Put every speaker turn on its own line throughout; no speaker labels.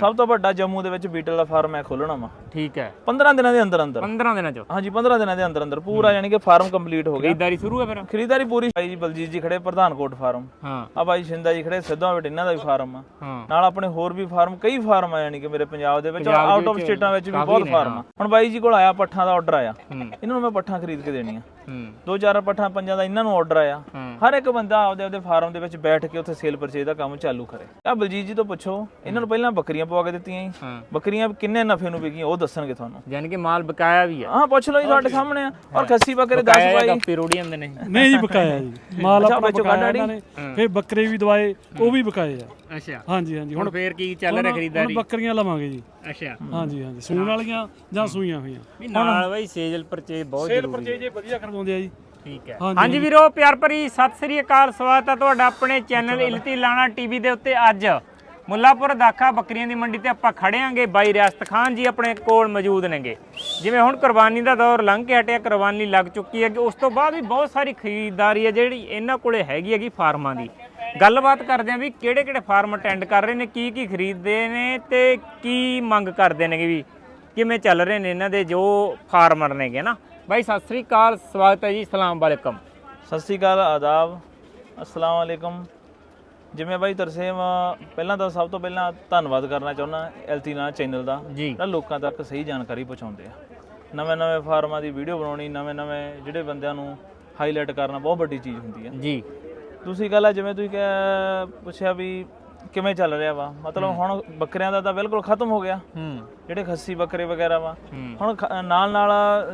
ਸਭ ਤੋਂ ਵੱਡਾ ਜੰਮੂ ਦੇ ਵਿੱਚ ਬੀਟਲ ਦਾ ਫਾਰਮ ਮੈਂ ਖੋਲਣਾ ਵਾ।
ਠੀਕ ਹੈ।
15 ਦਿਨਾਂ ਦੇ ਅੰਦਰ ਅੰਦਰ।
15 ਦਿਨਾਂ ਚ।
ਹਾਂਜੀ 15 ਦਿਨਾਂ ਦੇ ਅੰਦਰ ਅੰਦਰ। ਪੂਰਾ ਯਾਨੀ ਕਿ ਫਾਰਮ ਕੰਪਲੀਟ ਹੋ ਗਿਆ।
ਖਰੀਦਦਾਰੀ ਸ਼ੁਰੂ ਹੈ ਫਿਰ?
ਖਰੀਦਾਰੀ ਪੂਰੀ। ਭਾਈ ਜੀ ਬਲਜੀਤ ਜੀ ਖੜੇ ਪ੍ਰਧਾਨਕੋਟ ਫਾਰਮ।
ਹਾਂ।
ਆ ਭਾਈ ਸ਼ਿੰਦਾ ਜੀ ਖੜੇ ਸਿੱਧਵਾਂ ਵਿੱਚ ਇਹਨਾਂ ਦਾ ਵੀ ਫਾਰਮ ਆ। ਨਾਲ ਆਪਣੇ ਹੋਰ ਵੀ ਫਾਰਮ ਕਈ ਫਾਰਮ ਆ ਯਾਨੀ ਕਿ ਮੇਰੇ ਪੰਜਾਬ ਦੇ ਵਿੱਚ। ਆਊਟ ਆਫ ਸਟੇਟਾਂ ਵਿੱਚ ਵੀ ਬਹੁਤ ਫਾਰਮ ਆ। ਹੁਣ ਬਾਈ ਜੀ ਕੋਲ ਆਇਆ ਪੱਠਾਂ ਦਾ ਆਰਡਰ ਆਇਆ। ਇਹਨਾਂ ਨੂੰ ਮੈਂ ਪੱਠਾਂ ਖਰੀਦ ਕੇ ਦੇਣੀਆਂ। ਦੋ ਚਾਰ ਪੱਠਾਂ ਪੰਜਾਂ ਦਾ ਇਹਨਾਂ ਨੂੰ ਆਰਡਰ ਆਇਆ। ਹਰ ਇੱਕ ਬੰਦਾ ਆਪਦੇ ਆਪਦੇ ਫਾਰਮ ਦੇ ਵਿੱਚ ਬੈਠ ਕੇ ਉੱਥੇ ਸੇਲ ਪਰਚੇਜ ਦਾ ਕੰਮ ਚਾਲੂ ਕਰੇ। ਆ ਬਲਜੀਤ ਜੀ ਤੋਂ ਪੁੱਛੋ ਇਹਨਾਂ ਨੂੰ ਪਹਿਲਾਂ ਬੱਕਰੀਆਂ ਪਵਾ ਕੇ ਦਿੱਤੀਆਂ ਜੀ।
ਹਾਂ।
ਬੱਕਰੀਆਂ ਕਿੰਨੇ ਨਫੇ ਨੂੰ ਵਿਕੀਆਂ ਉਹ ਦੱਸਣਗੇ ਤੁਹਾਨੂੰ।
ਯਾਨੀ ਕਿ ਮਾਲ ਬਕਾਇਆ ਵੀ ਹੈ।
ਹਾਂ ਪੁੱਛ ਲਓ ਜੀ ਤੁਹਾਡੇ ਸਾਹਮਣੇ ਆ। ਔਰ ਖੱਸੀ ਬੱਕਰੇ 10
ਬਕਾਇਆ
ਬਾਈ।
ਗੱਪੇ ਰੋੜੀ ਜਾਂਦੇ ਨੇ।
ਨਹੀਂ ਜੀ ਬਕਾਇਆ ਜੀ। ਮਾਲ
ਅੱਛਾ,
ਆਪਣਾ
ਵਿੱਚੋਂ
ਬਕਾਇਆ
ਕੱਢ
ਇਹਨਾਂ ਨੇ। ਫਿਰ ਬੱਕਰੇ ਵੀ ਦਵਾਏ ਉਹ ਵੀ ਬਕਾਏ ਆ।
ਅੱਛਾ।
ਹਾਂਜੀ ਹਾਂਜੀ।
ਹੁਣ
ਹੁਣ
ਫੇਰ ਕੀ ਚੱਲ ਰਿਹਾ
ਹੁਣ
ਖਰੀਦਦਾਰੀ
ਬੱਕਰੀਆਂ ਲਵਾਂਗੇ ਜੀ।
ਅੱਛਾ।
ਹਾਂਜੀ ਹਾਂਜੀ। ਸੂਣ ਵਾਲੀਆਂ ਜਾਂ ਸੂਈਆਂ ਹੋਈਆਂ।
ਵੀ ਨਾਲ ਬਾਈ ਸੇਜਲ ਪਰਚੇਜ ਬਹੁਤ
ਸੇਲ
ਜ਼ਰੂਰੀ
ਪਰਚੇਜ ਵਧੀਆ ਕਰਵਾਉਂਦੇ ਆ ਜੀ।
ਠੀਕ ਹੈ।
ਹਾਂਜੀ,
ਹਾਂਜੀ ਵੀਰੋ ਪਿਆਰ ਭਰੀ ਸਤਿ ਸ੍ਰੀ ਅਕਾਲ। ਸਵਾਗਤ ਹੈ ਤੁਹਾਡਾ ਆਪਣੇ ਚੈਨਲ ਇਲਤੀ ਲਾਣਾ ਟੀਵੀ ਦੇ ਉੱਤੇ ਅੱਜ। ਮੁੱਲਾਪੁਰ ਦਾਖਾ ਬੱਕਰੀਆਂ ਦੀ ਮੰਡੀ ਤੇ ਆਪਾਂ ਖੜੇ ਆਂਗੇ। ਬਾਈ ਰਿਆਸਤ ਖਾਨ ਜੀ ਆਪਣੇ ਕੋਲ ਮੌਜੂਦ ਨੇਗੇ। ਜਿਵੇਂ ਹੁਣ ਕੁਰਬਾਨੀ ਦਾ ਦੌਰ ਲੰਘ ਕੇ ਹਟਿਆ, ਕੁਰਬਾਨੀ ਲੱਗ ਚੁੱਕੀ ਹੈ ਕਿ ਉਸ ਤੋਂ ਬਾਅਦ ਵੀ ਬਹੁਤ ਸਾਰੀ ਖਰੀਦਦਾਰੀ ਹੈ ਜਿਹੜੀ ਇਹਨਾਂ ਕੋਲੇ ਹੈਗੀ ਹੈਗੀ ਫਾਰਮਾਂ ਦੀ। ਗੱਲਬਾਤ ਕਰਦੇ ਆਂ ਵੀ ਕਿਹੜੇ ਕਿਹੜੇ ਫਾਰਮ ਅਟੈਂਡ ਕਰ ਰਹੇ ਨੇ ਕੀ ਕੀ ਖਰੀਦਦੇ ਨੇ ਤੇ ਕੀ ਮੰਗ ਕਰਦੇ ਨੇਗੇ ਵੀ ਕਿਵੇਂ ਚੱਲ ਰਹੇ ਨੇ ਇਹਨਾਂ ਦੇ ਜੋ ਫਾਰਮਰ ਨੇਗੇ ਨਾ। ਬਾਈ, ਸਤਿ ਸ੍ਰੀ ਅਕਾਲ, ਸਵਾਗਤ ਹੈ ਜੀ ਸਲਾਮ ਵਾਲੇਕਮ।
ਸਤਿ ਸ੍ਰੀ ਅਕਾਲ, ਆਦਾਬ। ਅਸਲਾਮ ਵਾਲੇਕਮ। ਜਿਵੇਂ ਬਾਈ ਤਰਸੇਮ ਪਹਿਲਾਂ ਤਾਂ ਸਭ ਤੋਂ ਪਹਿਲਾਂ ਧੰਨਵਾਦ ਕਰਨਾ ਚਾਹੁੰਦਾ ਐਲਟੀ ਨਾ ਚੈਨਲ ਦਾ
ਜੀ।
ਜਿਹੜਾ ਲੋਕਾਂ ਤੱਕ ਸਹੀ ਜਾਣਕਾਰੀ ਪਹੁੰਚਾਉਂਦੇ ਆ। ਨਵੇਂ ਨਵੇਂ ਫਾਰਮਾਂ ਦੀ ਵੀਡੀਓ ਬਣਾਉਣੀ ਨਵੇਂ ਨਵੇਂ ਜਿਹੜੇ ਬੰਦਿਆਂ ਨੂੰ ਹਾਈਲਾਈਟ ਕਰਨਾ ਬਹੁਤ ਵੱਡੀ ਚੀਜ਼ ਹੁੰਦੀ ਹੈ
ਜੀ।
ਦੂਸਰੀ ਗੱਲ ਹੈ ਜਿਵੇਂ ਤੁਸੀਂ ਕਿਹਾ ਪੁੱਛਿਆ ਵੀ ਕਿਵੇਂ ਚੱਲ ਰਿਹਾ ਵਾ? ਮਤਲਬ ਹੁਣ ਬੱਕਰਿਆਂ ਦਾ ਤਾਂ ਬਿਲਕੁਲ ਖਤਮ ਹੋ ਗਿਆ।
ਹੂੰ।
ਜਿਹੜੇ ਖੱਸੀ ਬੱਕਰੇ ਵਗੈਰਾ ਵਾ। ਹੁਣ ਨਾਲ ਨਾਲ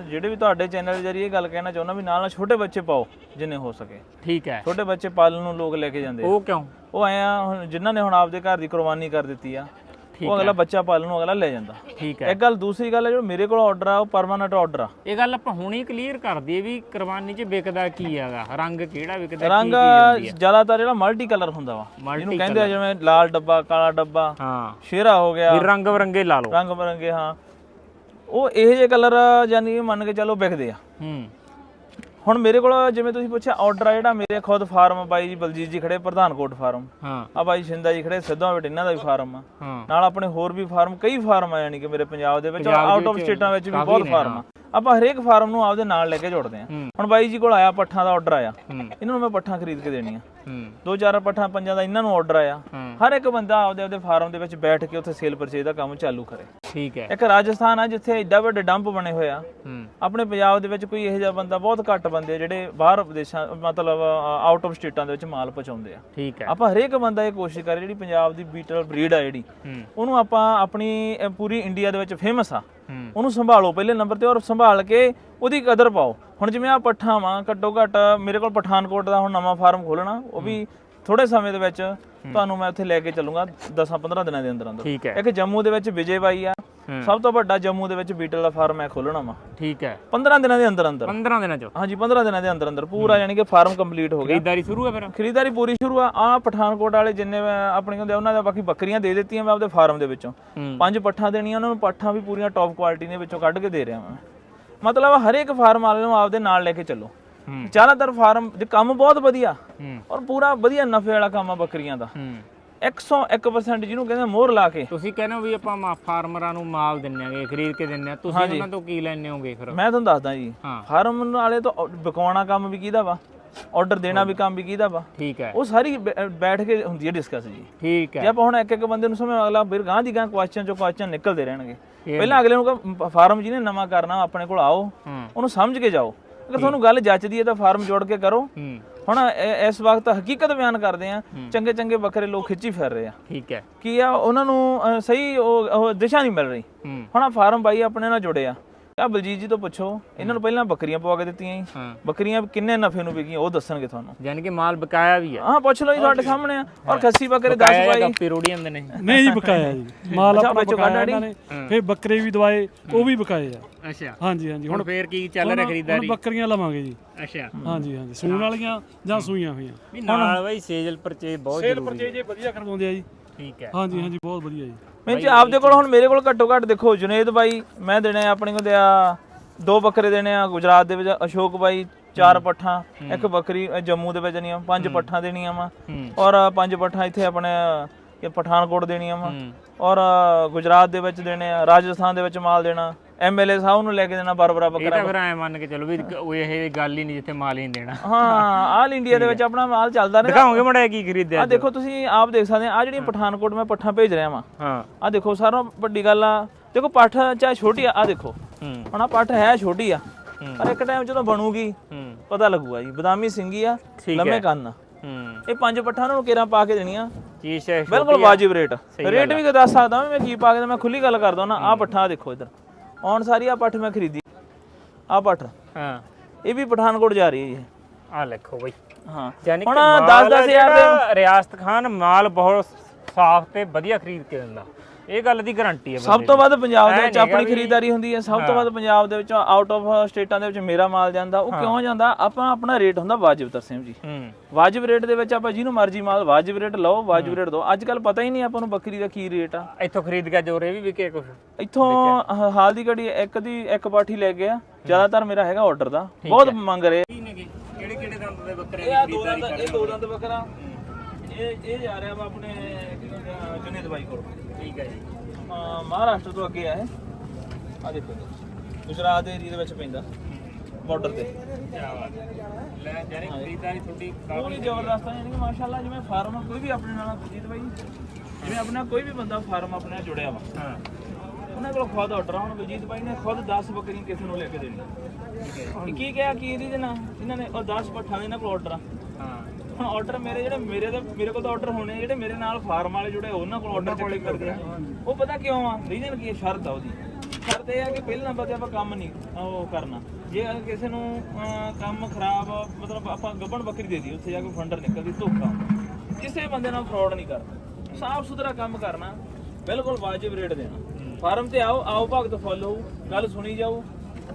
ਜਿਹੜੇ ਵੀ ਤੁਹਾਡੇ ਚੈਨਲ ਦੇ ਜਰੀਏ ਗੱਲ ਕਹਿਣਾ ਚਾਹੁੰਦਾ ਵੀ ਨਾਲ ਨਾਲ ਛੋਟੇ ਬੱਚੇ ਪਾਓ ਜਿੰਨੇ ਹੋ ਸਕੇ।
ਠੀਕ ਹੈ।
ਛੋਟੇ ਬੱਚੇ ਪਾਲਣ ਨੂੰ ਲੋਕ ਲੈ ਕੇ ਜਾਂਦੇ
ਉਹ ਕਿਉਂ?
ਉਹ ਆਏ ਆ ਹੁਣ ਜਿਨ੍ਹਾਂ ਨੇ ਹੁਣ ਆਪਦੇ ਘਰ ਦੀ ਕੁਰਬਾਨੀ ਕਰ ਦਿੱਤੀ ਆ ਉਹ ਅਗਲਾ ਬੱਚਾ ਪਾਲਣ ਨੂੰ ਅਗਲਾ ਲੈ ਜਾਂਦਾ।
ਠੀਕ ਹੈ।
ਇੱਕ ਗੱਲ ਦੂਸਰੀ ਗੱਲ ਹੈ ਜੋ ਮੇਰੇ ਕੋਲ ਆਰਡਰ ਆ ਉਹ ਪਰਮਾਨੈਂਟ ਆਰਡਰ ਆ।
ਇਹ ਗੱਲ ਆਪਾਂ ਹੁਣੀ ਕਲੀਅਰ ਕਰ ਦਈਏ ਵੀ ਕੁਰਬਾਨੀ 'ਚ ਵਿਕਦਾ ਕੀ ਹੈਗਾ ਰੰਗ ਕਿਹੜਾ ਵਿਕਦਾ
ਰੰਗ
ਕੀ ਹੈ।
ਜ਼ਿਆਦਾਤਰ ਜਿਹੜਾ ਮਲਟੀ ਕਲਰ ਹੁੰਦਾ ਵਾ ਜਿਹਨੂੰ ਕਹਿੰਦੇ ਆ ਜਿਵੇਂ ਲਾਲ ਡੱਬਾ ਕਾਲਾ ਡੱਬਾ
ਹਾਂ।
ਸ਼ੇਰਾ ਹੋ ਗਿਆ।
ਵੀ ਰੰਗ ਬਰੰਗੇ ਲਾ ਲਓ।
ਰੰਗ ਬਰੰਗੇ ਹਾਂ। ਉਹ ਇਹੋ ਜਿਹੇ ਕਲਰ ਕਿ ਮੰਨ ਕੇ ਚੱਲੋ ਵਿਕਦੇ ਆ।
ਹੂੰ।
ਹੁਣ ਮੇਰੇ ਕੋਲ ਜਿਵੇਂ ਤੁਸੀਂ ਪੁੱਛਿਆ ਆਰਡਰ ਆ ਜਿਹੜਾ ਮੇਰੇ ਖੁਦ ਫਾਰਮ ਬਾਈ ਜੀ ਬਲਜੀਤ ਜੀ ਖੜੇ ਪ੍ਰਧਾਨਕੋਟ ਫਾਰਮ
ਹਾਂ।
ਆ ਬਾਈ ਸ਼ਿੰਦਾ ਜੀ ਖੜੇ ਸਿੱਧਵਾਂ ਵਿੱਚ ਇਹਨਾਂ ਦਾ ਵੀ ਫਾਰਮ ਆ। ਨਾਲ ਆਪਣੇ ਹੋਰ ਵੀ ਫਾਰਮ ਕਈ ਫਾਰਮ ਆ ਯਾਨੀ ਕਿ ਮੇਰੇ ਪੰਜਾਬ ਦੇ ਵਿੱਚ ਆਊਟ ਆਫ ਸਟੇਟਾਂ ਵਿੱਚ ਵੀ ਬਹੁਤ ਫਾਰਮ ਆ। ਆਪਾਂ ਹਰੇਕ ਫਾਰਮ ਨੂੰ ਆਪਦੇ ਨਾਲ ਲੈ ਕੇ ਜੋੜਦੇ ਆ।
ਹੂੰ।
ਹੁਣ ਬਾਈ ਜੀ ਕੋਲ ਆਇਆ ਪੱਠਾਂ ਦਾ ਆਰਡਰ ਆਇਆ। ਇਹਨਾਂ ਨੂੰ ਮੈਂ ਪੱਠਾਂ ਖਰੀਦ ਕੇ ਦੇਣੀਆਂ। ਦੋ ਚਾਰ ਪੱਠਾਂ ਪੰਜਾਂ ਦਾ ਇਹਨਾਂ ਨੂੰ ਆਰਡਰ ਆਇਆ। ਹਰ ਇੱਕ ਬੰਦਾ ਆਪਦੇ ਆਪਦੇ ਫਾਰਮ ਦੇ ਵਿੱਚ ਬੈਠ ਕੇ ਉੱਥੇ ਸੇਲ ਪਰਚੇਜ ਦਾ ਕੰਮ ਚਾਲੂ ਕਰੇ।
ਠੀਕ ਹੈ।
ਇੱਕ ਰਾਜਸਥਾਨ ਆ ਜਿੱਥੇ ਏਡਾ ਵੱਡੇ ਡੰਪ ਬਣੇ ਹੋਏ ਆ।
ਹੂੰ।
ਆਪਣੇ ਪੰਜਾਬ ਦੇ ਵਿੱਚ ਕੋਈ ਇਹੋ ਜਿਹਾ ਬੰਦਾ ਬਹੁਤ ਘੱਟ ਬੰਦੇ ਆ ਜਿਹੜੇ ਬਾਹਰ ਵਿਦੇਸ਼ਾਂ ਮਤਲਬ ਆਊਟ ਆਫ ਸਟੇਟਾਂ ਦੇ ਵਿੱਚ ਮਾਲ ਪਹੁੰਚਾਉਂਦੇ ਆ।
ਠੀਕ ਹੈ।
ਆਪਾਂ ਹਰੇਕ ਬੰਦਾ ਇਹ ਕੋਸ਼ਿਸ਼ ਕਰੇ ਜਿਹੜੀ ਪੰਜਾਬ ਦੀ ਬੀਟਲ ਬਰੀਡ ਆ ਜਿਹੜੀ ਉਹਨੂੰ ਆਪਾਂ ਆਪਣੀ ਪੂਰੀ ਇੰਡੀਆ ਦੇ ਵਿੱਚ ਫੇਮਸ ਆ। ਉਹਨੂੰ ਸੰਭਾਲੋ ਪਹਿਲੇ ਨੰਬਰ ਤੇ ਔਰ ਸੰਭਾਲ ਕੇ ਉਹਦੀ ਕਦਰ ਪਾਓ। ਹੁਣ ਜਿਵੇਂ ਆ ਪੱਠਾ ਵਾਂ ਘੱਟੋ ਘੱਟ ਮੇਰੇ ਕੋਲ ਪਠਾਨਕੋਟ ਦਾ ਹੁਣ ਨਵਾਂ ਫਾਰਮ ਖੋਲਣਾ ਉਹ ਵੀ ਥੋੜੇ ਸਮੇਂ ਦੇ ਵਿੱਚ ਤੁਹਾਨੂੰ ਮੈਂ ਉੱਥੇ ਲੈ ਕੇ ਚੱਲੂੰਗਾ 10-15 ਦਿਨਾਂ ਦੇ ਅੰਦਰ ਅੰਦਰ।
ਠੀਕ ਹੈ।
ਇੱਕ ਜੰਮੂ ਦੇ ਵਿੱਚ ਵਿਜੇ ਬਾਈ ਆ।
ਹੂੰ।
ਸਭ ਤੋਂ ਵੱਡਾ ਜੰਮੂ ਦੇ ਵਿੱਚ ਬੀਟਲ ਦਾ ਫਾਰਮ ਮੈਂ ਖੋਲਣਾ ਵਾ।
ਠੀਕ ਹੈ।
15 ਦਿਨਾਂ ਦੇ ਅੰਦਰ ਅੰਦਰ।
15 ਦਿਨਾਂ 'ਚ।
ਹਾਂਜੀ 15 ਦਿਨਾਂ ਦੇ ਅੰਦਰ ਅੰਦਰ। ਪੂਰਾ ਯਾਨੀ ਕਿ ਫਾਰਮ ਕੰਪਲੀਟ ਹੋ ਗਿਆ।
ਖਰੀਦਦਾਰੀ ਸ਼ੁਰੂ ਹੈ ਫਿਰ?
ਖਰੀਦਾਰੀ ਪੂਰੀ ਸ਼ੁਰੂ ਆ। ਆ ਪਠਾਨਕੋਟ ਵਾਲੇ ਜਿੰਨੇ ਮੈਂ ਆਪਣੇ ਹੁੰਦੇ ਉਹਨਾਂ ਦੇ ਬਾਕੀ ਬੱਕਰੀਆਂ ਦੇ ਦਿੱਤੀਆਂ ਮੈਂ ਆਪਦੇ ਫਾਰਮ ਦੇ ਵਿੱਚੋਂ।
ਹੂੰ।
ਪੰਜ ਪੱਠਾਂ ਦੇਣੀਆਂ ਉਹਨਾਂ ਨੂੰ ਪੱਠਾਂ ਵੀ ਪੂਰੀਆਂ ਟੌਪ ਕੁਆਲਿਟੀ ਦੇ ਵਿੱਚੋਂ ਕੱਢ ਕੇ ਦੇ ਰਿਹਾ ਮੈਂ। ਮਤਲਬ ਹਰੇਕ ਫਾਰਮ ਵਾਲੇ ਨੂੰ ਆਪਦੇ ਨਾਲ ਲੈ ਕੇ ਚੱਲੋ। ਜ਼ਿਆਦਾਤਰ ਫਾਰਮ ਦੇ ਕੰਮ ਬਹੁਤ ਵਧੀਆ ਔਰ ਪੂਰਾ ਵਧੀਆ ਨਫੇ ਵਾਲਾ ਕੰਮ ਆ ਬੱਕਰੀਆਂ ਦਾ।
ਹੂੰ।
101% ਜਿਹਨੂੰ ਕਹਿੰਦੇ ਮੋਹਰ ਲਾ ਕੇ।
ਤੁਸੀਂ ਕਹਿੰਦੇ ਹੋ ਵੀ ਆਪਾਂ ਮਾ- ਫਾਰਮਰਾਂ ਨੂੰ ਮਾਲ ਦਿੰਨੇ ਆਂਗੇ ਖਰੀਦ ਕੇ ਦਿੰਨੇ ਆ ਤੁਸੀਂ ਉਹਨਾਂ ਤੋਂ ਕੀ ਲੈਣੇ ਹੋਗੇ ਫਿਰ?
ਮੈਂ ਤੁਹਾਨੂੰ ਦੱਸਦਾ ਜੀ ਫਾਰਮ ਵਾਲੇ ਤੋਂ ਵਿਕਾਉਣਾ ਕੰਮ ਵੀ ਕਿਹਦਾ ਵਾ? ਆਰਡਰ ਦੇਣਾ ਵੀ ਕੰਮ ਵੀ ਕਿਹਦਾ ਵਾ?
ਠੀਕ ਹੈ।
ਉਹ ਸਾਰੀ ਬੈਠ ਕੇ ਹੁੰਦੀ ਹੈ ਡਿਸਕਸ ਜੀ।
ਠੀਕ ਹੈ।
ਜੇ ਆਪਾਂ ਹੁਣ ਇੱਕ ਇੱਕ ਬੰਦੇ ਨੂੰ ਸਮਝ ਅਗਲਾ ਫਿਰ ਗਾਂ ਦੀ ਗਾਂ ਕੁਐਸਚਨ ਚੋਂ ਕੁਐਸਚਨ ਨਿਕਲਦੇ ਰਹਿਣਗੇ। ਪਹਿਲਾਂ ਅਗਲੇ ਨੂੰ ਫਾਰਮ ਜਿਹਨੇ ਨਵਾਂ ਕਰਨਾ ਆਪਣੇ ਕੋਲ ਆਓ। ਉਹਨੂੰ ਸਮਝ ਕੇ ਜਾਓ। ਅਗਰ ਤੁਹਾਨੂੰ ਗੱਲ ਜੱਚਦੀ ਹੈ ਤਾਂ ਫਾਰਮ ਜੋੜ ਕੇ ਕਰੋ। ਹੁਣ ਇਸ ਵਕਤ ਹਕੀਕਤ ਬਿਆਨ ਕਰਦੇ ਆ ਚੰਗੇ ਚੰਗੇ ਬੱਕਰੇ ਲੋਕ ਖਿੱਚੀ ਫਿਰ ਰਹੇ ਆ।
ਠੀਕ ਹੈ।
ਕੀ ਆ ਉਹਨਾਂ ਨੂੰ ਸਹੀ ਉਹ ਦਿਸ਼ਾ ਨਹੀਂ ਮਿਲ ਰਹੀ। ਹੁਣ ਆ ਫਾਰਮ ਬਾਈ ਆਪਣੇ ਨਾਲ ਜੁੜਿਆ ਆ। ਬਲਜੀਤ ਜੀ ਤੋਂ ਪੁੱਛੋ ਇਹਨਾਂ ਨੂੰ ਪਹਿਲਾਂ ਬੱਕਰੀਆਂ ਪਵਾ ਕੇ ਦਿੱਤੀਆਂ ਜੀ।
ਹਾਂ।
ਬੱਕਰੀਆਂ ਕਿੰਨੇ ਨਫੇ ਨੂੰ ਵਿਕੀਆਂ ਉਹ ਦੱਸਣਗੇ ਤੁਹਾਨੂੰ।
ਯਾਨੀ ਕਿ ਮਾਲ ਬਕਾਇਆ ਵੀ ਹੈ
ਹਾਂ ਪੁੱਛ ਲਓ ਜੀ ਤੁਹਾਡੇ ਸਾਹਮਣੇ ਆ। ਔਰ ਖੱਸੀ ਬੱਕਰੇ 10
ਬਕਾਇਆ
ਬਾਈ।
ਗੱਪੇ ਰੋੜੀ ਜਾਂਦੇ ਨੇ।
ਨਹੀਂ ਜੀ ਬਕਾਇਆ ਜੀ। ਮਾਲ
ਅੱਛਾ,
ਆਪਣਾ
ਵਿੱਚੋਂ
ਬਕਾਇਆ
ਕੱਢ
ਇਹਨਾਂ ਨੇ। ਫਿਰ ਬੱਕਰੇ ਵੀ ਦਵਾਏ ਉਹ ਵੀ ਬਕਾਏ ਆ।
ਅੱਛਾ।
ਹਾਂਜੀ ਹਾਂਜੀ।
ਹੁਣ
ਹੁਣ
ਫੇਰ ਕੀ ਚੱਲ ਰਿਹਾ
ਹੁਣ
ਖਰੀਦਦਾਰੀ
ਬੱਕਰੀਆਂ ਲਵਾਂਗੇ ਜੀ।
ਅੱਛਾ।
ਹਾਂਜੀ ਹਾਂਜੀ। ਸੂਣ ਵਾਲੀਆਂ ਜਾਂ ਸੂਈਆਂ ਹੋਈਆਂ।
ਵੀ ਨਾਲ ਬਾਈ ਸੇਜਲ ਪਰਚੇਜ ਬਹੁਤ
ਸੇਲ
ਜ਼ਰੂਰੀ ਹੈ
ਪਰਚੇਜ ਵਧੀਆ ਕਰਵਾਉਂਦੇ ਆ ਜੀ।
ਠੀਕ ਹੈ।
ਹਾਂਜੀ ਹਾਂਜੀ ਬਹੁਤ ਵਧੀਆ ਜੀ।
ਮੈਂ ਜੀ ਆਪਦੇ ਕੋਲ ਹੁਣ ਮੇਰੇ ਕੋਲ ਘੱਟੋ ਘੱਟ ਦੇਖੋ ਜੁਨੇਦ ਬਾਈ ਮੈਂ ਦੇਣੇ ਆ ਆਪਣੇ ਕੋਲ ਤੇ ਆ ਦੋ ਬੱਕਰੇ ਦੇਣੇ ਆ ਗੁਜਰਾਤ ਦੇ ਵਿੱਚ ਅਸ਼ੋਕ ਬਾਈ ਚਾਰ ਪੱਠਾਂ ਇੱਕ ਬੱਕਰੀ ਜੰਮੂ ਦੇ ਵਿੱਚ ਦੇਣੀਆਂ ਪੰਜ ਪੱਠਾਂ ਦੇਣੀਆਂ ਵਾ। ਔਰ ਪੰਜ ਪੱਠਾਂ ਇੱਥੇ ਆਪਣੇ ਇਹ ਪਠਾਨਕੋਟ ਦੇਣੀਆਂ ਵਾ। ਔਰ ਗੁਜਰਾਤ ਦੇ ਵਿੱਚ ਦੇਣੇ ਆ ਰਾਜਸਥਾਨ ਦੇ ਵਿੱਚ ਮਾਲ ਦੇਣਾ। ਐਮਐਲਏ ਸਾਹਿਬ ਨੂੰ ਲੈ ਕੇ ਦੇਣਾ ਬਰਬਰਾ
ਇਹ
ਬੱਕਰਾ
ਤਾਂ ਫਿਰ ਐ ਮੰਨ ਕੇ ਚਲੋ ਵੀ ਉਹ ਇਹ ਗੱਲ ਹੀ ਨਹੀਂ ਜਿੱਥੇ ਮਾਲ ਹੀ ਨਹੀਂ ਦੇਣਾ।
ਹਾਂ ਆਲ ਇੰਡੀਆ ਦੇ ਵਿੱਚ ਆਪਣਾ ਮਾਲ ਚੱਲਦਾ ਰਿਹਾ।
ਦਿਖਾਓਗੇ ਮੜਾ ਕੀ ਖਰੀਦਿਆ
ਆ ਦੇਖੋ ਤੁਸੀਂ ਆਪ ਦੇਖ ਸਕਦੇ ਆ ਆਹ ਜਿਹੜੀਆਂ ਪਠਾਨਕੋਟ ਮੈਂ ਪੱਠਾਂ ਭੇਜ ਰਿਹਾ ਵਾਂ।
ਹਾਂ।
ਆ ਦੇਖੋ ਸਾਰਾ ਵੱਡੀ ਗੱਲ ਆ ਦੇਖੋ ਪੱਠ ਚਾਹੇ ਛੋਟੀ ਆ ਆ ਦੇਖੋ।
ਹੂੰ।
ਹੁਣ ਪੱਠ ਹੈ ਛੋਟੀ ਆ।
ਹੂੰ।
ਪਰ ਇੱਕ ਟਾਈਮ ਜਦੋਂ ਬਣੂਗੀ
ਹੂੰ।
ਪਤਾ ਲੱਗੂਗਾ ਜੀ। ਬਦਾਮੀ ਸਿੰਗੀ ਆ
ਠੀਕ
ਲੰਮੇ
ਹੈ।
ਕੰਨ। ਆ।
ਹੂੰ।
ਇਹ ਪੰਜ ਪੱਠਾਂ ਨੂੰ ਕੇਰਾਂ ਪਾ ਕੇ ਦੇਣੀਆਂ।
ਚੀਜ਼ ਹੈ
ਬਿਲਕੁਲ ਵਾਜਿਬ ਰੇਟ। ਰੇਟ ਵੀ ਦੱਸ ਸਕਦਾ ਮੈਂ ਕੀ ਪਾ ਕੇ ਮੈਂ ਖੁੱਲੀ ਗੱਲ ਕਰਦਾ ਨਾ ਆ ਪੱਠਾ ਦੇਖੋ ਇਧਰ। ਔਨ ਸਾਰੀ ਆ ਪੱਠ ਮੈਂ ਖਰੀਦੀ। ਆ ਪੱਠ।
ਹਾਂ।
ਇਹ ਵੀ ਪਠਾਨਕੋਟ ਜਾ ਰਹੀ ਹੈ। ਜੀ
ਆ ਲਿਖੋ ਬਈ।
ਹਾਂ।
ਯਾਨੀ ਕਿ
ਹੁਣ
ਮਾਲ
10-10 ਹਜ਼ਾਰ ਦੇ
ਜਿਹੜਾ ਰਿਆਸਤ ਖਾਨ ਮਾਲ ਬਹੁਤ ਸਾਫ਼ ਤੇ ਵਧੀਆ ਖਰੀਦ ਕੇ ਦਿੰਦਾ। ਇਹ ਗੱਲ ਦੀ ਗਾਰੰਟੀ ਹੈ
ਸਭ ਤੋਂ ਵੱਧ ਪੰਜਾਬ ਦੇ ਵਿੱਚ ਆਪਣੀ ਖਰੀਦਦਾਰੀ ਹੁੰਦੀ ਹੈ। ਸਭ ਤੋਂ ਵੱਧ ਪੰਜਾਬ ਦੇ ਵਿੱਚ ਆਊਟ ਆਫ ਸਟੇਟਾਂ ਦੇ ਵਿੱਚ ਮੇਰਾ ਮਾਲ ਜਾਂਦਾ ਉਹ ਕਿਉਂ ਜਾਂਦਾ? ਆਪਾਂ ਆਪਣਾ ਰੇਟ ਹੁੰਦਾ ਵਾਜਿਬ ਤਰਸੇਮ ਜੀ। ਵਾਜਿਬ ਰੇਟ ਦੇ ਵਿੱਚ ਆਪਾਂ ਜਿਹਨੂੰ ਮਰਜ਼ੀ ਮਾਲ ਵਾਜਿਬ ਰੇਟ ਲਓ ਵਾਜਿਬ ਰੇਟ ਦਿਓ। ਅੱਜ ਕੱਲ ਪਤਾ ਹੀ ਨਹੀਂ ਆਪਾਂ ਨੂੰ ਬੱਕਰੀ ਦਾ ਕੀ ਰੇਟ ਆ।
ਇੱਥੋਂ ਖਰੀਦ ਕੇ ਜੋਰੇ ਵੀ ਵਿਕੇ ਕੁਛ?
ਇੱਥੋਂ ਹਾਲ ਦੀ ਘੜੀ ਇੱਕ ਦੀ ਇੱਕ ਪਾਠੀ ਲੈ ਗਿਆ। ਜ਼ਿਆਦਾਤਰ ਮੇਰਾ ਹੈਗਾ ਆਰਡਰ ਦਾ। ਬਹੁਤ ਮੰਗ ਰਹੇ।
ਕਿਹੜੇ ਕਿਹੜੇ ਦੰਦ ਦੇ ਬੱਕਰੇ
ਇਹ ਦੋ ਦੰਦ ਇਹ ਦੋ ਦੰਦ ਬੱਕਰਾ। ਇਹ ਇਹ ਜਾ ਰਿਹਾ ਵਾ ਆਪਣੇ ਜੁਨੇਦ ਬਾਈ ਕੋਲ।
ਠੀਕ ਹੈ ਜੀ।
ਅਹ ਮਹਾਰਾਸ਼ਟਰ ਤੋਂ ਅੱਗੇ ਆ ਇਹ। ਆ ਦੇਖੋ ਗੁਜਰਾਤ ਦੇ ਏਰੀਆ ਦੇ ਵਿੱਚ ਪੈਂਦਾ। ਬਾਰਡਰ ਤੇ।
ਲੈ ਜਾਨੀ ਖਰੀਦਦਾਰੀ ਤੁਹਾਡੀ
ਪੂਰੀ ਜ਼ਬਰਦਸਤ ਹੈ ਯਾਨੀ ਕਿ ਮਾਸ਼ਾਅੱਲਾ ਜਿਵੇਂ ਫਾਰਮ ਕੋਈ ਵੀ ਆਪਣੇ ਨਾਲ ਜੀਤ ਬਾਈ। ਜਿਵੇਂ ਆਪਣਾ ਕੋਈ ਵੀ ਬੰਦਾ ਫਾਰਮ ਆਪਣੇ ਨਾਲ ਜੁੜਿਆ ਵਾ।
ਹਾਂ।
ਉਹਨਾਂ ਕੋਲ ਖੁਦ ਆਰਡਰ ਬਾਈ ਨੇ ਖੁਦ 10 ਬੱਕਰੀਆਂ ਕਿਸੇ ਨੂੰ ਲੈ ਕੇ ਦੇਣੀ ਇਹ ਕੀ ਕਿਹਾ ਕੀ ਇਹਦੀ ਦੇ ਨਾਲ? ਇਹਨਾਂ ਨੇ ਉਹ 10 ਪੱਠਾਂ ਦੇ ਇਹਨਾਂ ਕੋਲ ਆਰਡਰ ਆ।
ਹਾਂ।
ਹੁਣ ਆਰਡਰ ਮੇਰੇ ਜਿਹੜੇ ਮੇਰੇ ਦੇ ਮੇਰੇ ਕੋਲ ਤਾਂ ਆਰਡਰ ਹੋਣੇ ਆ, ਜਿਹੜੇ ਮੇਰੇ ਨਾਲ ਫਾਰਮ ਵਾਲੇ ਜੁੜੇ ਉਹਨਾਂ ਕੋਲ ਆਰਡਰ ਚੱਕੇ ਕਰਦੇ ਆ। ਉਹ ਪਤਾ ਕਿਉਂ ਆ? ਰੀਜਨ ਕੀ ਹੈ ਸ਼ਰਤ ਆ ਉਹਦੀ। ਸ਼ਰਤ ਇਹ ਆ ਕਿ ਪਹਿਲਾਂ ਨੰਬਰ ਤੇ ਆਪਾਂ ਕੰਮ ਨਹੀਂ ਉਹ ਕਰਨਾ। ਜੇ ਅਗਰ ਕਿਸੇ ਨੂੰ ਅਹ, ਕੰਮ ਖਰਾਬ ਮਤਲਬ ਆਪਾਂ ਗੱਬਣ ਬੱਕਰੀ ਦੇ ਦੀ ਉੱਥੇ ਜਾ ਕੇ ਫੰਡਰ ਨਿਕਲਦੀ ਧੋਖਾ। ਕਿਸੇ ਬੰਦੇ ਨਾਲ ਫਰਾਡ ਨਹੀਂ ਕਰਨਾ। ਸਾਫ਼ ਸੁਥਰਾ ਕੰਮ ਕਰਨਾ ਬਿਲਕੁਲ ਵਾਜਿਬ ਰੇਟ ਦੇਣਾ। ਫਾਰਮ ਤੇ ਆਓ ਆਓ ਭਗਤ ਫੁੱਲ ਗੱਲ ਸੁਣੀ ਜਾਓ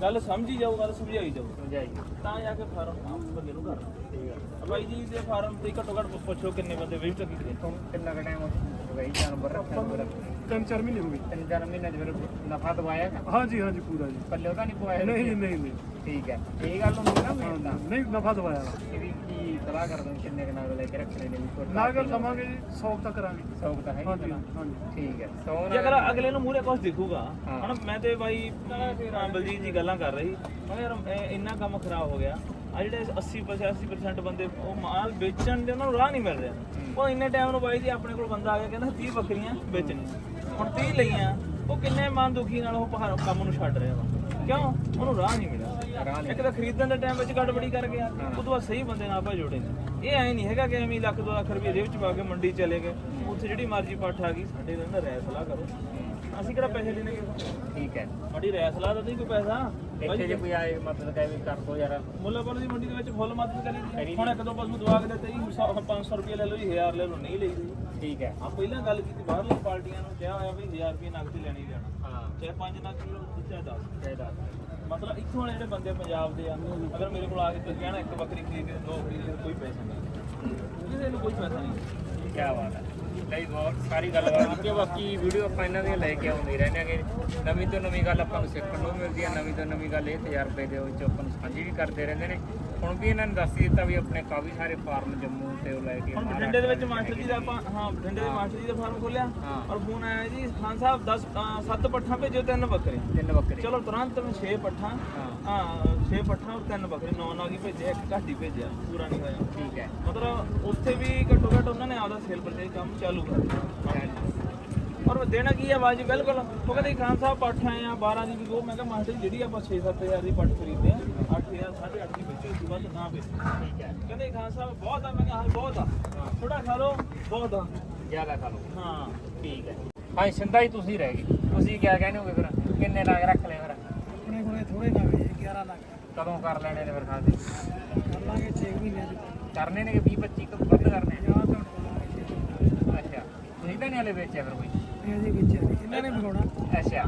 ਗੱਲ ਸਮਝੀ ਜਾਓ ਗੱਲ ਸਮਝਾਈ ਜਾਓ
ਸਮਝਾਈ
ਤਾਂ ਜਾ ਕੇ ਫਾਰਮ ਆਪ ਬੰਦੇ ਨੂੰ ਕਰਨਾ ਬਾਈ ਜੀ ਦੇ ਫਾਰਮ ਤੇ ਘੱਟੋ ਘੱਟ ਪੁੱਛੋ ਕਿੰਨੇ ਬੰਦੇ ਵਿਜ਼ਿਟ ਕੀਤੇ।
ਕਿੰਨਾ ਕੁ ਟਾਈਮ ਹੋ ਗਈ ਜਾਨਵਰ ਰੱਖਿਆ ਨੂੰ
ਤਿੰਨ ਚਾਰ ਮਹੀਨੇ ਹੋ ਗਏ।
ਤਿੰਨ ਚਾਰ ਮਹੀਨੇ ਚ ਫਿਰ ਨਫਾ ਦਵਾਇਆ ਕਿ
ਹਾਂਜੀ ਹਾਂਜੀ ਪੂਰਾ ਜੀ।
ਪੱਲੇ ਉਹਦਾ ਨਹੀਂ ਪਵਾਇਆ?
ਨਹੀਂ ਨਹੀਂ ਨਹੀਂ
ਠੀਕ ਹੈ। ਇਹ ਗੱਲ ਹੁੰਦੀ ਨਾ ਮੈਂ ਤਾਂ।
ਨਹੀਂ ਨਫਾ ਦਵਾਇਆ
ਕਿ ਵੀ ਕੀ ਸਲਾਹ ਕਰਦੇ ਹੋ ਕਿੰਨੇ ਕਨਾਲ ਲੈ ਕੇ ਰੱਖਣੇ ਨੇ? ਵੀ ਕੋਈ
ਨਾਗਰ ਲਵਾਂਗੇ ਜੀ 100 ਤੱਕ ਕਰਾਂਗੇ।
ਸੌਕ ਤਾਂ ਹੈ ਹੀ
ਹਾਂਜੀ
ਪਹਿਲਾਂ।
ਹਾਂਜੀ।
ਠੀਕ ਹੈ ਸੌ
ਜੇ ਅਗਰ ਅਗਲੇ ਨੂੰ ਮੂਹਰੇ ਕੁਝ ਦਿਖੂਗਾ
ਹਾਂ।
ਹੁਣ ਮੈਂ ਤੇ ਬਾਈ ਅਹ ਬਲਜੀਤ ਜੀ ਗੱਲਾਂ ਕਰ ਰਹੀ। ਮੈਂ ਕਿਹਾ ਯਾਰ ਇਹ ਇੰਨਾ ਕੰਮ ਖਰਾਬ ਹੋ ਗਿਆ। ਆ ਜਿਹੜੇ 80 85% ਬੰਦੇ ਉਹ ਮਾਲ ਵੇਚਣ ਦੇ ਉਹਨਾਂ ਨੂੰ ਰਾਹ ਨਹੀਂ ਮਿਲ ਰਿਹਾ। ਉਹ ਇੰਨੇ ਟਾਈਮ ਨੂੰ ਬਾਈ ਜੀ ਆਪਣੇ ਕੋਲ ਬੰਦਾ ਆ ਗਿਆ ਕਹਿੰਦਾ 30 ਬੱਕਰੀਆਂ ਵੇਚਣੀ ਹੁਣ 30 ਲਈਆਂ ਉਹ ਕਿੰਨੇ ਮਨ ਦੁਖੀ ਨਾਲ ਉਹ ਪਹਾੜ ਕੰਮ ਨੂੰ ਛੱਡ ਰਿਹਾ ਵਾ। ਕਿਉਂ? ਉਹਨੂੰ ਰਾਹ ਨਹੀਂ ਮਿਲਿਆ। ਇੱਕ ਤਾਂ ਖਰੀਦਣ ਦੇ ਟਾਈਮ ਵਿੱਚ ਗੜਬੜੀ ਕਰ ਗਿਆ ਉਹ ਤੋਂ ਬਾਅਦ ਸਹੀ ਬੰਦੇ ਨਾਲ ਆਪਾਂ ਜੋੜੇ ਨੇ। ਇਹ ਐ ਨਹੀਂ ਹੈਗਾ ਕਿ ਐਵੇਂ ਲੱਖ ਦੋ ਲੱਖ ਰੁਪਏ ਜੇਬ ਚ ਪਾ ਕੇ ਮੰਡੀ ਚਲੇ ਗਏ। ਉੱਥੇ ਜਿਹੜੀ ਮਰਜ਼ੀ ਪੱਠ ਆ ਗਈ ਸਾਡੇ ਨਾਲ ਰਾਇ ਸਲਾਹ ਕਰੋ। ਅਸੀਂ ਕਿਹੜਾ ਪੈਸੇ ਲੈਣੇ
ਠੀਕ ਹੈ।
ਸਾਡੀ ਰਾਇ ਸਲਾਹ ਦਾ ਨਹੀਂ ਕੋਈ ਪੈਸਾ।
ਇੱਥੇ ਜੇ ਕੋਈ ਆਏ ਮਤਲਬ ਕਹੇ ਵੀ ਕਰ ਦੋ ਯਾਰ।
ਮੁੱਲਾਪੁਰ ਦੀ ਮੰਡੀ ਦੇ ਵਿੱਚ ਫੁੱਲ ਮਦਦ ਕਰੀ ਦੀ। ਹੁਣ ਇੱਕ ਦੋ ਪਸ਼ੂ ਦਵਾ ਕੇ ਦਿੱਤੇ ਜੀ 100 500 ਰੁਪਏ ਲੈ ਲਓ ਜੀ 1000 ਲੈ ਲਓ ਨਹੀਂ ਲਈ
ਠੀਕ ਹੈ।
ਆ ਪਹਿਲਾਂ ਗੱਲ ਕੀਤੀ ਬਾਹਰਲੀ ਪਾਰਟੀਆਂ ਨੂੰ ਕਿਹਾ ਹੋਇਆ ਵੀ 1000 ਰੁਪਏ ਨਗਦ ਲੈਣੀ ਲੈਣਾ।
ਹਾਂ।
ਚਾਹੇ 5 ਨਗਦ ਚਾਹੇ 10
ਚਾਹੀਦਾ
ਮਤਲਬ ਇੱਥੋਂ ਵਾਲੇ ਜਿਹੜੇ ਬੰਦੇ ਪੰਜਾਬ ਦੇ ਆ, ਅਗਰ ਮੇਰੇ ਕੋਲ ਆ ਕੇ ਤੁਸੀਂ ਕਹਿਣਾ ਇੱਕ ਬੱਕਰੀ ਖਰੀਦ ਕੇ ਦੋ ਖਰੀਦ ਕੋਈ ਪੈਸਾ ਨਹੀਂ। ਕਿਸੇ ਨੂੰ ਕੋਈ ਪੈਸਾ ਨਹੀਂ।
ਕੀ ਬਾਤ ਹੈ। ਲਈ ਬਹੁਤ ਸਾਰੀ ਗੱਲਬਾਤ ਕੀਤੀ ਬਾਕੀ ਵੀਡੀਓ ਆਪਾਂ ਇਹਨਾਂ ਦੀਆਂ ਲੈ ਕੇ ਆਉਂਦੇ ਰਹਿੰਦੇ ਆਂਗੇ ਨਵੀਂ ਤੋਂ ਨਵੀਂ ਗੱਲ ਆਪਾਂ ਨੂੰ ਸਿੱਖਣ ਨੂੰ ਮਿਲਦੀ ਹੈ। ਨਵੀਂ ਤੋਂ ਨਵੀਂ ਗੱਲ ਇਹ ਤਜਰਬੇ ਦੇ ਵਿੱਚ ਆਪਾਂ ਨੂੰ ਸਾਂਝੀ ਵੀ ਕਰਦੇ ਰਹਿੰਦੇ ਨੇ। ਹੁਣ ਵੀ ਇਹਨਾਂ ਨੇ ਦੱਸ ਦਿੱਤਾ ਵੀ ਆਪਣੇ ਕਾਫੀ ਸਾਰੇ ਫਾਰਮ ਜੰਮੂ ਤੇ ਉਹ ਲੈ ਕੇ
ਹੁਣ ਬਠਿੰਡੇ ਦੇ ਵਿੱਚ ਮਾਸਟਰ ਜੀ ਦਾ ਆਪਾਂ ਹਾਂ ਬਠਿੰਡੇ ਦੇ ਮਾਸਟਰ ਜੀ ਦਾ ਫਾਰਮ ਖੋਲਿਆ। ਔਰ ਫੋਨ ਆਇਆ ਜੀ ਖਾਨ ਸਾਹਿਬ 10 7 ਪੱਠਾਂ ਭੇਜੋ ਤਿੰਨ ਬੱਕਰੇ।
ਤਿੰਨ ਬੱਕਰੇ।
ਚਲੋ ਤੁਰੰਤ ਮੈਂ 6 ਪੱਠਾਂ
ਹਾਂ।
ਹਾਂ 6 ਪੱਠਾਂ ਔਰ ਤਿੰਨ ਬੱਕਰੇ ਨੌ ਨੌ ਹੀ ਭੇਜਿਆ ਇੱਕ ਘੱਟ ਭੇਜਿਆ ਪੂਰਾ ਨਹੀਂ ਹੋਇਆ।
ਠੀਕ ਹੈ।
ਮਤਲਬ ਉੱਥੇ ਵੀ ਘੱਟੋ ਘੱਟ ਉਹਨਾਂ ਨੇ ਆਪਦਾ ਸੇਲ ਪਰਚੇਜ ਕੰਮ ਚਾਲੂ ਕਰ ਦਿੱਤਾ। ਔਰ ਦੇਣਾ ਕੀ ਹੈ ਬਾਜੀ ਬਿਲਕੁਲ। ਉਹ ਕਹਿੰਦੇ ਖਾਨ ਸਾਹਿਬ ਪੱਠ ਆਏ ਆ 12 ਦੀ ਵੀ ਉਹ ਮੈਂ ਕਿਹਾ ਮਾਸਟਰ ਜੀ, ਜਿਹੜੀ ਆਪਾਂ 6-7000 ਦੀ ਪੱਠ ਖਰੀਦਦੇ ਆ 8000 8.5 ਦੀ ਵੇਚੋ ਇਸ ਤੋਂ ਵੱਧ ਨਾ ਵੇਚੋ।
ਠੀਕ ਹੈ।
ਕਹਿੰਦੇ ਖਾਨ ਸਾਹਿਬ ਬਹੁਤ ਆ। ਮੈਂ ਕਿਹਾ ਹਾਂ ਬਹੁਤ ਆ। ਥੋੜਾ ਖਾ ਲਓ ਬਹੁਤ ਆ।
ਜ਼ਿਆਦਾ ਖਾ ਲਓ।
ਹਾਂ।
ਠੀਕ ਹੈ। ਹਾਂ ਸਿੰਦਾ ਹੀ ਤੁਸੀਂ ਰਹਿ ਗਏ। ਤੁਸੀਂ ਕੀ ਕਹਿੰਦੇ ਹੋਗੇ ਫਿਰ? ਕਿੰਨੇ ਲੱਗ ਰੱਖ ਲਏ ਫਿਰ?
ਆਪਣੇ ਕੋਲੇ ਥੋੜੇ ਨਾ ਵੇ 11 ਲੱਖ।
ਕਦੋਂ ਕਰ ਲੈਣੇ ਨੇ ਫਿਰ ਖਾਦੇ
ਕਰ ਲਾਂਗੇ 6 ਮਹੀਨੇ ਚ।
ਕਰਨੇ ਨੇ ਕਿ 20 25 ਕੁ ਵੱਧ ਕਰਨੇ
ਤਾਂ
ਅੱਛਾ। ਤੁਸੀਂ ਤਾਂ ਨਹੀਂ ਹਲੇ ਵੇਚਿਆ ਫਿਰ ਕੋਈ?
ਇਹ ਜੀ ਵਿੱਚ ਇਹਨਾਂ ਨੇ ਵਿਖਾਉਣਾ
ਅੱਛਾ।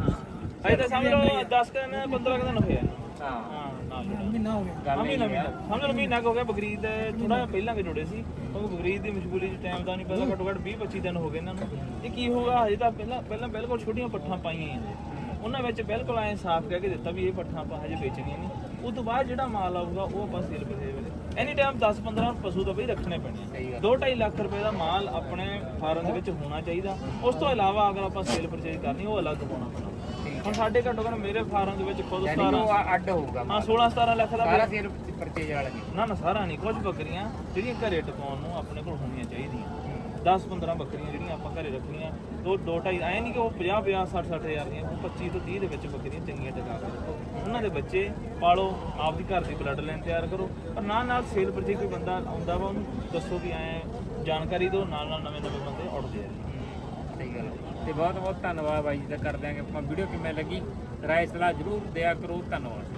ਅਜੇ ਤਾਂ ਸਮਝ ਲਓ 10 ਦਿਨ 15 ਦਿਨ ਹੋਏ ਆ
ਹਾਂ।
ਮਹੀਨਾ ਹੋ ਗਿਆ।
ਗੱਲ
ਮਹੀਨਾ
ਇਹ
ਮਹੀਨਾ।
ਹੈ
ਸਮਝ ਲਓ ਮਹੀਨਾ ਕੁ ਹੋ ਗਿਆ ਬਕਰੀਦ ਥੋੜਾ ਜਿਹਾ ਪਹਿਲਾਂ ਕੇ ਜੁੜੇ ਸੀ। ਕਿਉਂਕਿ ਬਕਰੀਦ ਦੀ ਮਸ਼ਗੂਲੀ ਚ ਟਾਈਮ ਦਾ ਨਹੀਂ ਪਤਾ ਘੱਟੋ ਘੱਟ 20 25 ਦਿਨ ਹੋ ਗਏ ਇਹਨਾਂ ਨੂੰ। ਇਹ ਕੀ ਹੋਗਾ ਹਜੇ ਤਾਂ ਪਹਿਲਾਂ ਪਹਿਲਾਂ ਬਿਲਕੁਲ ਛੋਟੀਆਂ ਪੱਠਾਂ ਪਾਈਆਂ ਆ ਉਹਨਾਂ ਵਿੱਚ ਬਿਲਕੁਲ ਐ ਸਾਫ਼ ਕਹਿ ਕੇ ਦਿੱਤਾ ਵੀ ਇਹ ਪੱਠਾਂ ਆਪਾਂ ਹਜੇ ਵੇਚਣੀਆਂ ਨਹੀਂ। ਉਸ ਤੋਂ ਬਾਅਦ ਜਿਹੜਾ ਮਾਲ ਆਊਗਾ ਉਹ ਆਪਾਂ ਸੇਲ ਕਰਦੇ ਵੇਲੇ ਐਨੀ ਟਾਈਮ 10 15 ਪਸ਼ੂ ਤਾਂ ਬਈ ਰੱਖਣੇ ਪੈਣੇ
ਸਹੀ
ਆ 2.5 ਲੱਖ ਰੁਪਏ ਦਾ ਮਾਲ ਆਪਣੇ ਫਾਰਮ ਦੇ ਵਿੱਚ ਹੋਣਾ ਚਾਹੀਦਾ। ਉਸ ਤੋਂ ਇਲਾਵਾ ਅਗਰ ਆਪਾਂ ਸੇਲ ਪਰਚੇਜ ਕਰਨੀ ਉਹ ਅਲੱਗ ਹੋਣਾ ਪੈਣਾ। ਹੁਣ ਸਾਡੇ ਘੱਟੋ ਘੱਟ ਮੇਰੇ ਫਾਰਮ ਦੇ ਵਿੱਚ ਖੁਦ
ਯਾਨੀ
17
ਉਹ ਅੱਡ ਹੋਊਗਾ
ਹਾਂ 16 17 ਲੱਖ ਦਾ
ਸਾਰਾ ਸੇਲ ਪਰਚੇਜ ਵਾਲਾ
ਨਾ ਨਾ ਸਾਰਾ ਨਹੀਂ ਕੁਝ ਬੱਕਰੀਆਂ ਜਿਹੜੀਆਂ ਘਰੇ ਟਿਕਾਉਣ ਨੂੰ ਆਪਣੇ ਕੋਲ ਹੋਣੀਆਂ ਚਾਹੀਦੀਆਂ। 10 15 ਬੱਕਰੀਆਂ ਜਿਹੜੀਆਂ ਆਪਾਂ ਘਰੇ ਰੱਖਣੀਆਂ ਦੋ ਦੋ ਢਾਈ ਐ ਨਹੀਂ ਕਿ ਉਹ 50 50 60 60 ਹਜ਼ਾਰ ਦੀਆਂ ਉਹ 25 ਤੋਂ 30 ਦੇ ਵਿੱਚ ਬੱਕਰੀਆਂ ਚੰਗੀਆਂ ਟਿਕਾ ਕੇ ਰੱਖੋ। ਉਹਨਾਂ ਦੇ ਬੱਚੇ ਪਾਲੋ ਆਪਦੀ ਘਰ ਦੀ ਬਲੱਡ ਲਾਈਨ ਤਿਆਰ ਕਰੋ। ਪਰ ਨਾਲ ਨਾਲ ਸੇਲ ਪਰ ਜੇ ਕੋਈ ਬੰਦਾ ਆਉਂਦਾ ਵਾ ਉਹਨੂੰ ਦੱਸੋ ਕਿ ਐ ਜਾਣਕਾਰੀ ਦਿਓ ਨਾਲ ਨਾਲ ਨਵੇਂ ਨਵੇਂ ਬੰਦੇ ਉੱਠਦੇ ਆ।
ਤੇ ਬਹੁਤ ਬਹੁਤ ਧੰਨਵਾਦ ਬਾਈ ਜੀ ਦਾ। ਕਰ ਦਿਆਂਗੇ ਆਪਾਂ ਵੀਡੀਓ ਕਿਵੇਂ ਲੱਗੀ। ਰਾਏ ਸਲਾਹ ਜਰੂਰ ਦਿਆ ਕਰੋ। ਧੰਨਵਾਦ।